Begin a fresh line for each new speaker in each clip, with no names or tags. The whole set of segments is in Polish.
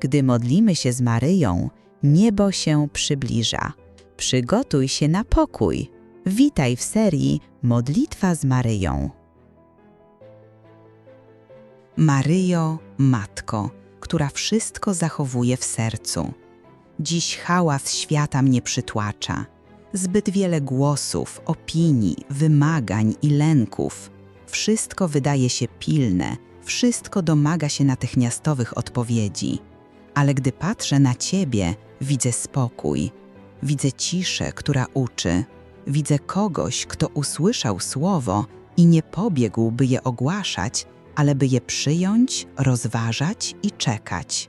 Gdy modlimy się z Maryją, niebo się przybliża. Przygotuj się na pokój. Witaj w serii Modlitwa z Maryją. Maryjo, Matko, która wszystko zachowuje w sercu. Dziś hałas świata mnie przytłacza. Zbyt wiele głosów, opinii, wymagań i lęków. Wszystko wydaje się pilne, wszystko domaga się natychmiastowych odpowiedzi. Ale gdy patrzę na Ciebie, widzę spokój. Widzę ciszę, która uczy. Widzę kogoś, kto usłyszał słowo i nie pobiegł, by je ogłaszać, ale by je przyjąć, rozważać i czekać.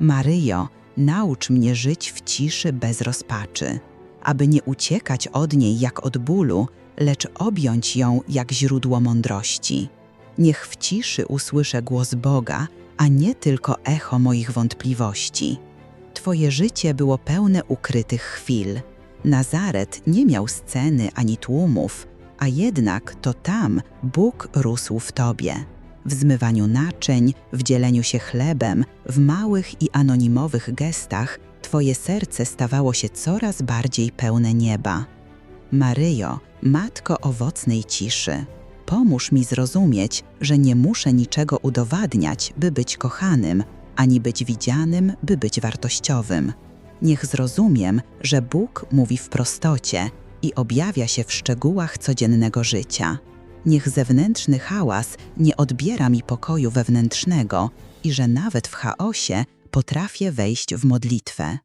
Maryjo, naucz mnie żyć w ciszy bez rozpaczy, aby nie uciekać od niej jak od bólu, lecz objąć ją jak źródło mądrości. Niech w ciszy usłyszę głos Boga, a nie tylko echo moich wątpliwości. Twoje życie było pełne ukrytych chwil. Nazaret nie miał sceny ani tłumów, a jednak to tam Bóg rósł w Tobie. W zmywaniu naczyń, w dzieleniu się chlebem, w małych i anonimowych gestach Twoje serce stawało się coraz bardziej pełne nieba. Maryjo, Matko owocnej ciszy, pomóż mi zrozumieć, że nie muszę niczego udowadniać, by być kochanym, ani być widzianym, by być wartościowym. Niech zrozumiem, że Bóg mówi w prostocie i objawia się w szczegółach codziennego życia. Niech zewnętrzny hałas nie odbiera mi pokoju wewnętrznego i że nawet w chaosie potrafię wejść w modlitwę.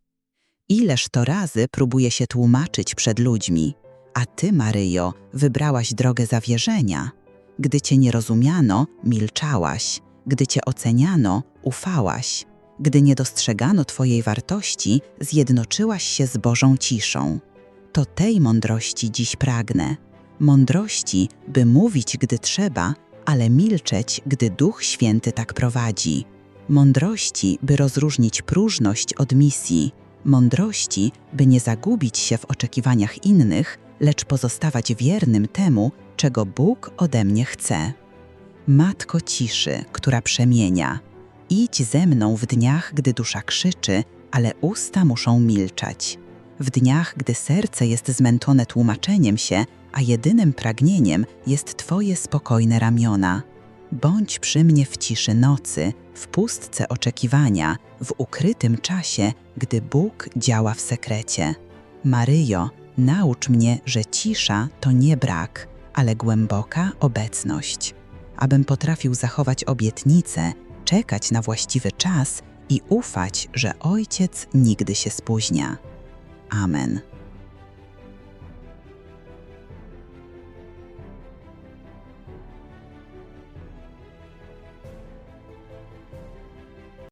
Ileż to razy próbuję się tłumaczyć przed ludźmi, a Ty, Maryjo, wybrałaś drogę zawierzenia. Gdy Cię nie rozumiano, milczałaś. Gdy Cię oceniano, ufałaś. Gdy nie dostrzegano Twojej wartości, zjednoczyłaś się z Bożą ciszą. To tej mądrości dziś pragnę. Mądrości, by mówić, gdy trzeba, ale milczeć, gdy Duch Święty tak prowadzi. Mądrości, by rozróżnić próżność od misji. Mądrości, by nie zagubić się w oczekiwaniach innych, lecz pozostawać wiernym temu, czego Bóg ode mnie chce. Matko ciszy, która przemienia, idź ze mną w dniach, gdy dusza krzyczy, ale usta muszą milczeć. W dniach, gdy serce jest zmęczone tłumaczeniem się, a jedynym pragnieniem jest Twoje spokojne ramiona. Bądź przy mnie w ciszy nocy, w pustce oczekiwania, w ukrytym czasie, gdy Bóg działa w sekrecie. Maryjo, naucz mnie, że cisza to nie brak, ale głęboka obecność. Abym potrafił zachować obietnicę, czekać na właściwy czas i ufać, że Ojciec nigdy się spóźnia. Amen.